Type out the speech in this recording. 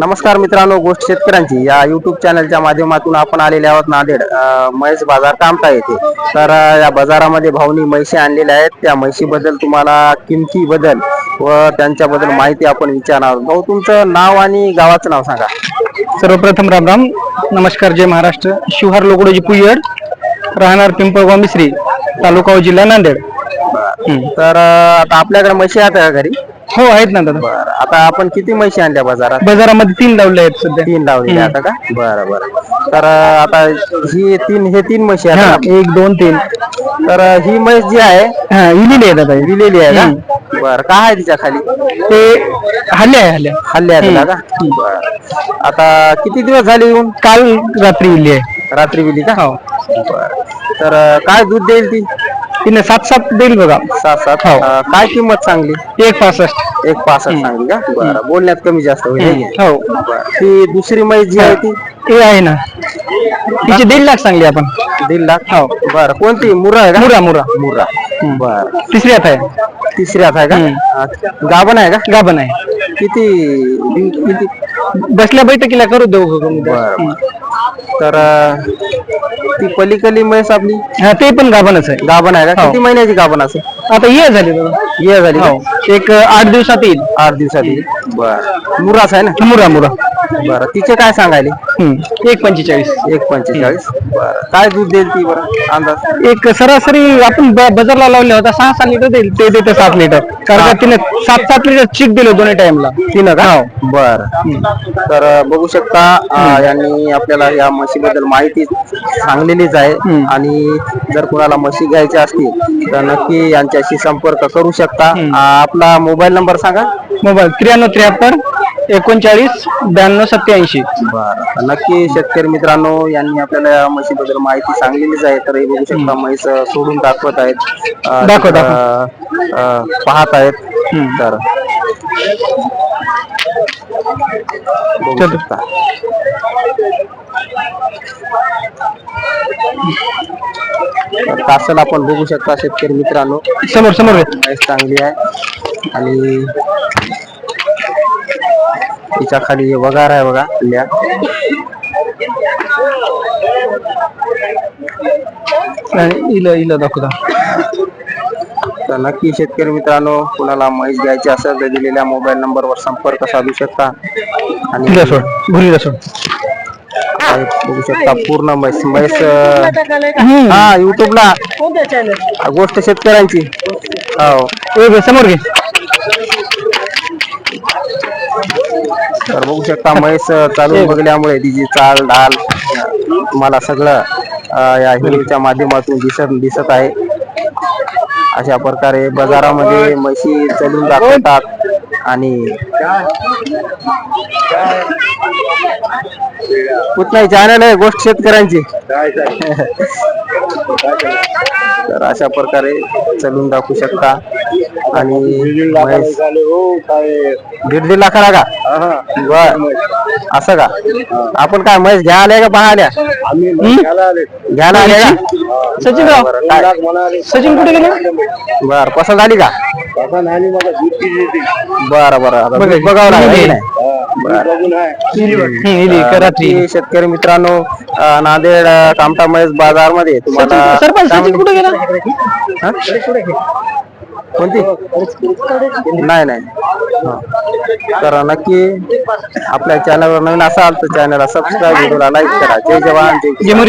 नमस्कार मित्रांनो गोष्ट शेतकऱ्यांची. या युट्यूब चॅनलच्या माध्यमातून आपण आलेले आहोत नांदेड म्हैस बाजार कामता येथे. तर या बाजारामध्ये भाऊनी म्हैशी आणलेल्या आहेत. त्या म्हशीबद्दल तुम्हाला किमतीबद्दल व त्यांच्याबद्दल माहिती आपण विचारणार आहोत. भाऊ तुमचं नाव आणि गावाचं नाव सांगा. सर्वप्रथम राम राम नमस्कार जय महाराष्ट्र. शिवहार लोकडोजी पुयड. राहणार पिंपळगाव मिश्री तालुका व जिल्हा नांदेड. तर आता आपल्याकडे म्हशी आहेत का घरी? हो आहेत ना दादा. बरं आता आपण किती म्हशी आणल्या बाजारात? बाजारामध्ये तीन लावले आहेत सध्या. तीन लावलेले आता का? बरं बरं. तर अ, आता ही तीन हे तीन म्हशी हा आहेत एक दोन तीन. ना? तर अ, ही म्हैस जी आहे हा इलेली आहे दादा ही. दिलेली आहे का? बरं काय आहे तिच्या खाली? ते हल्ले आहे हल्ल्या हल्ले आहे तिला का बरं. आता किती दिवस झाले येऊन? काल रात्री इली आहे. रात्री गेली का? हो. बरं. तर अं, काय दूध देईल ती? तिने सात सात देईल बघा. सात सात. हो. अं, काय किंमत सांगली एक पासष्ट. एक पासष्ट सांगली का? बरं बोलण्यात कमी जास्त होईल. है हो. बरं ती दुसरी म्हैस जी आहे ती? ते आहे ना. तिचे दीड लाख सांगली आपण. दीड लाख? हो. बरं. कोणती? मुरा आहे का? मुरा मुरा. मुरा. बरं. तिसऱ्यात आहे. तिसऱ्यात आहे का? अं, गाभण आहे का? गाभण आहे. किती? किती? बसल्या बैठकीला करू देऊ? बरं तर अं, ती म्हैस आपली? हा ते पण गाभणच आहे. गाभण आहे का? किती महिन्याची गाभण असेल? आता ये झाली दादा ये झाली? हो. एक आठ दिवसात येईल. आठ दिवसाची बर. मुरास आहे ना? मुरा मुरा. बरं तिचे काय सांगायले? हम्म. एक पंचेचाळीस. एक पंचेचाळीस. बरं. काय दूध देईल ती बरं अंदाज? एक सरासरी आपण ब- बाजारला लावले होता सहा सात लिटर देईल. ते देते सात लिटर. कारण का तिने सात सात लिटर चिक दिले दोन्ही टाइमला तिनं का? बर. तर अं, बघू शकता अं, यांनी आपल्याला या म्हशीबद्दल माहिती सांगलेलीच आहे. आणि जर कुणाला म्हशी घ्यायच्या असतील तर नक्की यांच्याशी संपर्क करू शकता. अं, आपला मोबाईल नंबर सांगा. मोबाईल त्र्याण्णव त्र्याहत्तर एकोणचाळीस ब्याण्णव सत्याऐंशी बरं. नक्की शेतकरी मित्रांनो यांनी आपल्याला या म्हशीबद्दल माहिती सांगलेलीच आहे तर हे बघू शकता म्हैस अं, सोडून दाखवत आहेत. अं, दाखव, तिथं, अं, पाहत आहेत. तर बघू शकता. तर कासल आपण बघू शकता शेतकरी मित्रांनो. समोर समोर. घे. म्हैस चांगली आहे. आणि तिच्या खाली हे वगार आहे बघा हल्ल्या. आणि इलं इलं दाखवता. तर नक्की शेतकरी मित्रांनो कुणाला म्हैस घ्यायची असेल तर दिलेल्या मोबाईल नंबरवर संपर्क साधू शकता. आणि बघू शकता? पूर्ण म्हैस म्हैस हा युट्यूबला गोष्ट शेतकऱ्यांची. हो. समोर घे. तर बघू शकता म्हैस चालून बघल्यामुळे तिची चाल ढाल तुम्हाला सगळं या व्हिडिओच्या माध्यमातून दिसत दिसत आहे. अशा प्रकारे बाजारामध्ये म्हशी चालून दाखवतात आणि कुठलाही चॅनल आहे गोष्ट शेतकऱ्यांची. तर अशा प्रकारे चलून दाखवू शकता. आणि दीड दीड लाखाला का? बर. असं का? आपण काय म्हैस घ्यायला का पाहायला? घ्यायला आले का? सचिन राव? सचिन कुठे गेले? बर पसंत आली का? बरं बरं आता दूध बघावं लागेल? हम्म, इली रात्री शेतकरी मित्रांनो अं, नांदेड अं, कामठा म्हैस बाजारमध्ये तुम्हाला सचिन- सरपंच काय सचिन कुठे गेला? हा? कोणती? नाही नाही. हा. तर नक्की आपल्या चॅनलवर नवीन असाल तर चॅनलला सबस्क्राईब व्हिडिओला लाईक करा. जय जवान जय किसान. जय मुरी